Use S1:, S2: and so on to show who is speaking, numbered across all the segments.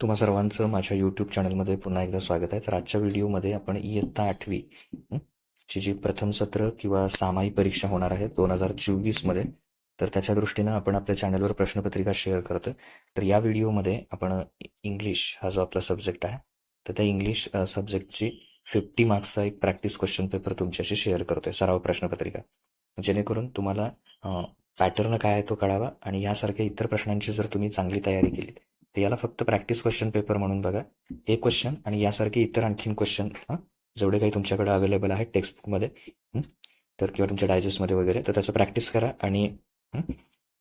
S1: तुम्हा सर्वांचं माझ्या यूट्यूब चॅनलमध्ये पुन्हा एकदा स्वागत आहे. तर आजच्या व्हिडिओमध्ये आपण इयत्ता आठवी ची जी प्रथम सत्र किंवा सामायिक परीक्षा होणार आहे दोन हजार चोवीसमध्ये तर त्याच्या दृष्टीनं आपण आपल्या चॅनलवर प्रश्नपत्रिका शेअर करतो तर या व्हिडिओमध्ये आपण इंग्लिश हा जो आपला सब्जेक्ट आहे तर त्या इंग्लिश सब्जेक्टची फिफ्टी मार्क्सचा एक प्रॅक्टिस क्वेश्चन पेपर तुमच्याशी शेअर करतोय सराव प्रश्नपत्रिका. जेणेकरून तुम्हाला पॅटर्न काय आहे तो कळावा आणि यासारख्या इतर प्रश्नांची जर तुम्ही चांगली तयारी केली तर याला फक्त प्रॅक्टिस क्वेश्चन पेपर म्हणून बघा. हे क्वेश्चन आणि यासारखे इतर आणखीन क्वेश्चन जेवढे काही तुमच्याकडे अवेलेबल आहेत टेक्स्टबुकमध्ये तर किंवा तुमच्या डायजेस्टमध्ये वगैरे तर त्याचं प्रॅक्टिस करा आणि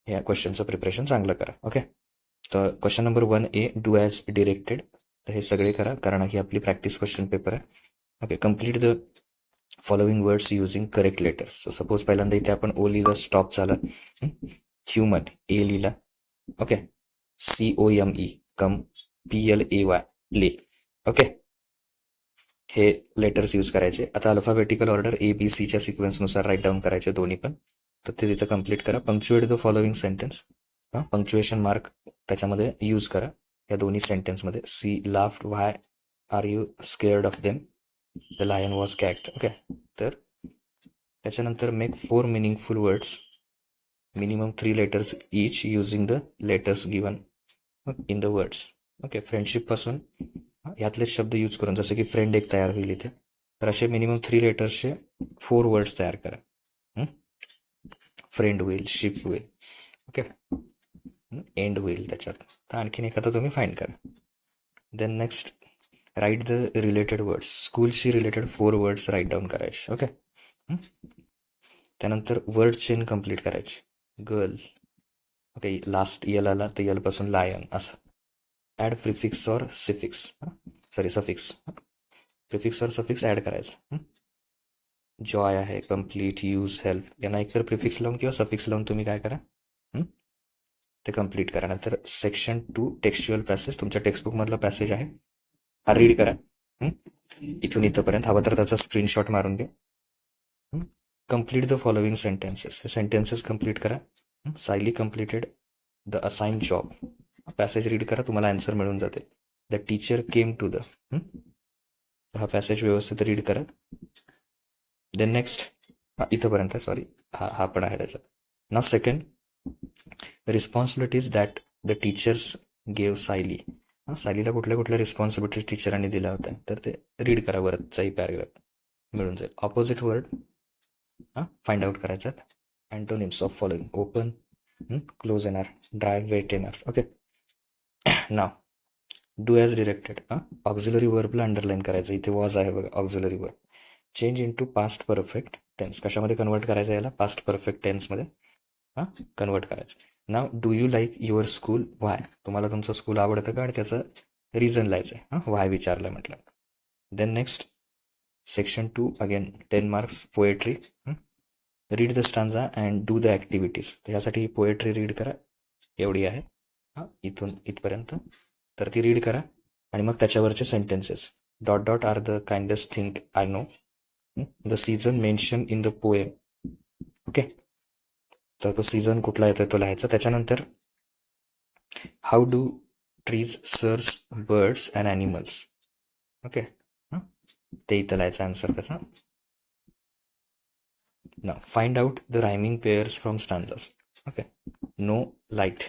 S1: या क्वेश्चनचं प्रिपरेशन चांगलं करा. ओके तर question number one A do as directed तर हे सगळे करा कारण ही आपली प्रॅक्टिस क्वेश्चन पेपर आहे. Okay complete the following words using correct letters so suppose पहिल्यांदा इथे आपण ओ लिहिलं स्टॉप झालं. ह्युमन ए लिहिला. Okay C O M E come P L A Y lay okay हे लेटर्स यूज करायचे. आता अल्फाबेटिकल ऑर्डर ए बी सीच्या सिक्वेन्सनुसार राईट डाऊन करायचे दोन्ही पण. तर ते तिथं कंप्लीट करा. पंक्च्युएट द फॉलोइंग सेंटेन्स हां पंक्च्युएशन मार्क त्याच्यामध्ये यूज करा. या दोन्ही सेंटेन्समध्ये she laughed why are you scared of them the lion was caught okay तर त्याच्यानंतर make four meaningful words minimum three letters each using the letters given in the words okay फ्रेंडशिपपासून यातलेच शब्द use करून जसं की फ्रेंड एक तयार होईल इथे तर असे मिनिमम थ्री लेटर्सचे फोर वर्ड्स तयार करा. फ्रेंड होईल शिप होईल. ओके एंड होईल त्याच्यात. तर आणखीन एखादा तुम्ही फाईंड करा. Then next write the related words स्कूलशी related four words write down करायचे. ओके त्यानंतर वर्ड चेन कंप्लीट करायची. गर्ल ओके लास्ट यल आला तर यलपासून लायन असं. Add prefix or suffix sorry suffix prefix or suffix add करायचं. Joy आहे complete use help यांना एकतर प्रिफिक्स लावून किंवा सफिक्स लावून तुम्ही काय करा? ते कंप्लीट करा. नंतर सेक्शन टू टेक्स्च्युअल पॅसेज तुमच्या टेक्स्टबुकमधला पॅसेज आहे. हा रीड करा. इथून इथंपर्यंत हवं तर त्याचा स्क्रीनशॉट मारून घ्या. कंप्लीट द फॉलोइंग सेंटेन्सेस हे सेंटेन्सेस कंप्लीट करा. Sayali completed the assign job passage read करा तुम्हाला आन्सर मिळून जाते. The teacher came to the हा? पॅसेज व्यवस्थित रीड करा. देन नेक्स्ट हा इथंपर्यंत सॉरी हा हा पण आहे त्याच्यात. ना second responsibilities that the teachers gave Sayali सायलीला कुठल्या कुठल्या रिस्पॉन्सिबिलिटीज टीचरांनी दिल्या होत्या? तर ते रीड करा वरचाही पॅराग्राफ मिळून जाईल. ऑपोजिट वर्ड हां find out करायच्यात antonyms of following open close येणार ड्राय वेट येणार okay now do as directed हां ऑक्झिलरी वर्बला अंडरलाईन करायचं. इथे वॉज आहे बघा auxiliary verb change into past perfect tense कशामध्ये कन्वर्ट करायचं याला? पास्ट परफेक्ट टेन्समध्ये हां कन्वर्ट करायचं. Now do you like your school why तुम्हाला तुमचं स्कूल आवडतं का? आणि त्याचं रिझन लिहायचं आहे हां वाय विचारलं म्हटलं. Then next section two again ten marks poetry read the stanza and do the activities तर यासाठी पोएट्री रीड करा. एवढी आहे. हां इथून इथपर्यंत. तर ती रीड करा. आणि मग त्याच्यावरचे sentences dot dot are the kindest thing I know the season mention in the poem okay तर तो सीझन कुठला येतोय तो लिहायचा. त्याच्यानंतर how do trees serve birds and animals okay ते इथं लिहायचं आन्सर त्याचा. ना find out the rhyming pairs from stanzas okay no light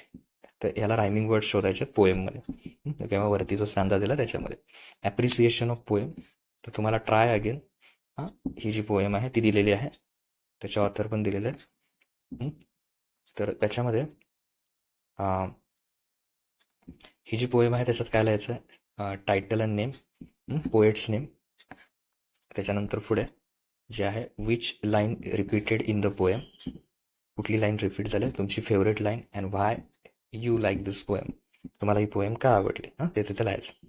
S1: तर याला रायमिंग वर्ड शोधायचे पोएममध्ये किंवा वरती जो स्टांजा दिला त्याच्यामध्ये. ॲप्रिसिएशन ऑफ पोएम तर तुम्हाला ट्राय अगेन हां ही जी पोएम आहे ती दिलेली आहे. त्याच्या ऑथर पण दिलेले आहे तर त्याच्यामध्ये ही जी पोएम आहे त्याच्यात काय लिहायचं आहे title and name poets name त्याच्यानंतर पुढे. जे आहे which line repeated in the poem कुठली लाईन रिपीट झाली? तुमची favourite line and why you like this poem तुम्हाला ही पोएम का आवडली? हां? ते तिथे लिहायचं.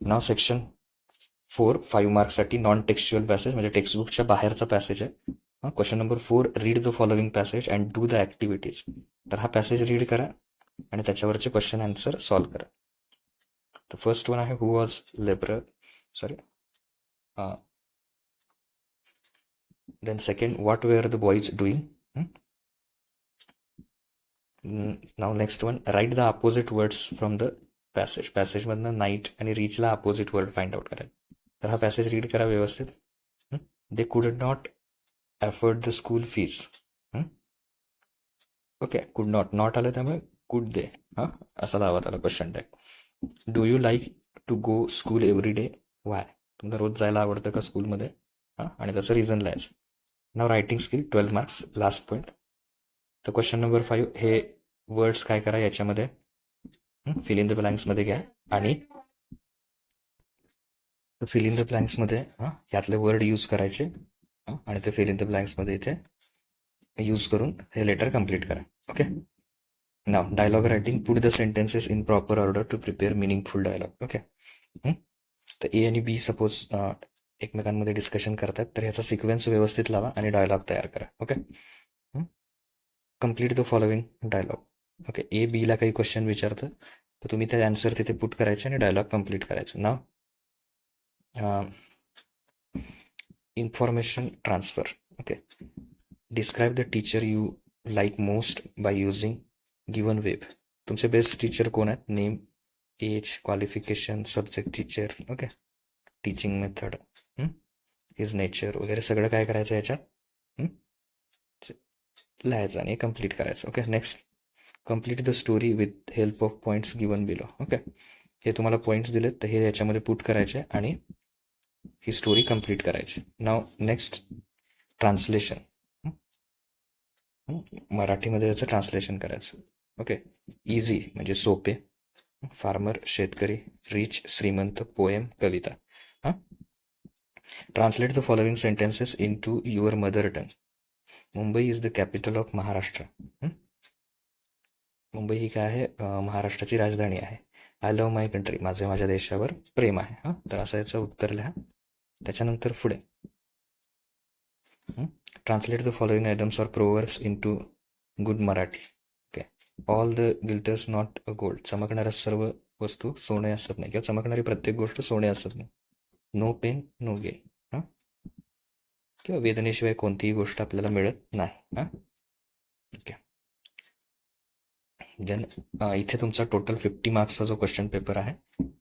S1: नाव सेक्शन फोर फाईव्ह मार्क्ससाठी नॉन टेक्स्च्युअल पॅसेज म्हणजे टेक्स्टबुकच्या बाहेरचा पॅसेज आहे. हां? Question number four read the following passage and do the activities तर हा पॅसेज रीड करा आणि त्याच्यावरचे क्वेश्चन आन्सर सॉल्व करा. तर फर्स्ट वन आहे who was labour sorry then second were were the boys hmm? Now next one write the opposite words from the passage पॅसेजमधनं night आणि रिचला अपोजिट वर्ड फाइंड आउट करायचं तर हा passage read करा व्यवस्थित they could not afford the school fees okay could not not आलं त्यामुळे could they हां असा लावत आला question tag do you like to go school every day why तुमचं रोज जायला आवडतं का स्कूलमध्ये हां आणि त्याचं reason लायचं now writing skill twelve marks last point तर क्वेश्चन नंबर फाईव्ह हे वर्ड्स काय करा याच्यामध्ये? फिल इन द ब्लँक्समध्ये घ्या. आणि फिल इन द ब्लँक्समध्ये यातले वर्ड यूज करायचे. आणि ते फिल इन द ब्लँक्समध्ये इथे यूज करून हे लेटर कंप्लीट करा. Okay now dialogue writing put the sentences in proper order to prepare meaningful dialogue okay तर ए आणि बी सपोज एकमेकांमध्ये डिस्कशन करतात तर ह्याचा सिक्वेन्स व्यवस्थित लावा आणि डायलॉग तयार करा. Okay complete the following dialogue okay A बीला काही क्वेश्चन विचारतं तर तुम्ही त्या आन्सर तिथे पुट करायचे आणि डायलॉग कंप्लीट करायचं. Now information transfer okay describe the teacher you like most by using given web तुमचे बेस्ट टीचर कोण आहेत? Name age qualification subject teacher okay teaching method his nature वगैरे सगळं काय करायचं याच्यात? लिहायचं आणि कंप्लीट करायचं. Okay next complete the story with help of points given below okay हे तुम्हाला पॉईंट्स दिलेत तर हे याच्यामध्ये पुट करायचे आणि ही स्टोरी कंप्लीट करायची. नाव नेक्स्ट ट्रान्सलेशन मराठीमध्ये त्याचं ट्रान्सलेशन करायचं. ओके इझी म्हणजे सोपे. फार्मर शेतकरी रिच श्रीमंत poem Kavita. Translate the following sentences into your mother tongue Mumbai is the capital of Maharashtra Mumbai ही काय आहे? महाराष्ट्राची राजधानी आहे. आय लव्ह माय कंट्री माझे माझ्या देशावर प्रेम आहे. हां? तर असं याचं उत्तर लिहा. त्याच्यानंतर पुढे. Translate the following items or proverbs into good Marathi okay all the glitters not a gold चमकणाऱ्या सर्व वस्तू सोने असत नाही. किंवा चमकणारी प्रत्येक गोष्ट सोने असत नाही. नो पेन नो गेन हां? किंवा वेदनेशिवाय कोणतीही गोष्ट आपल्याला मिळत नाही हां? ओके देन इथे तुमचा टोटल फिफ्टी मार्क्सचा जो क्वेश्चन पेपर आहे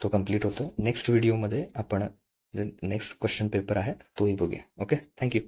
S1: तो कंप्लीट होतो. नेक्स्ट व्हिडिओमध्ये आपण नेक्स्ट क्वेश्चन पेपर आहे तोही बघूया. Okay thank you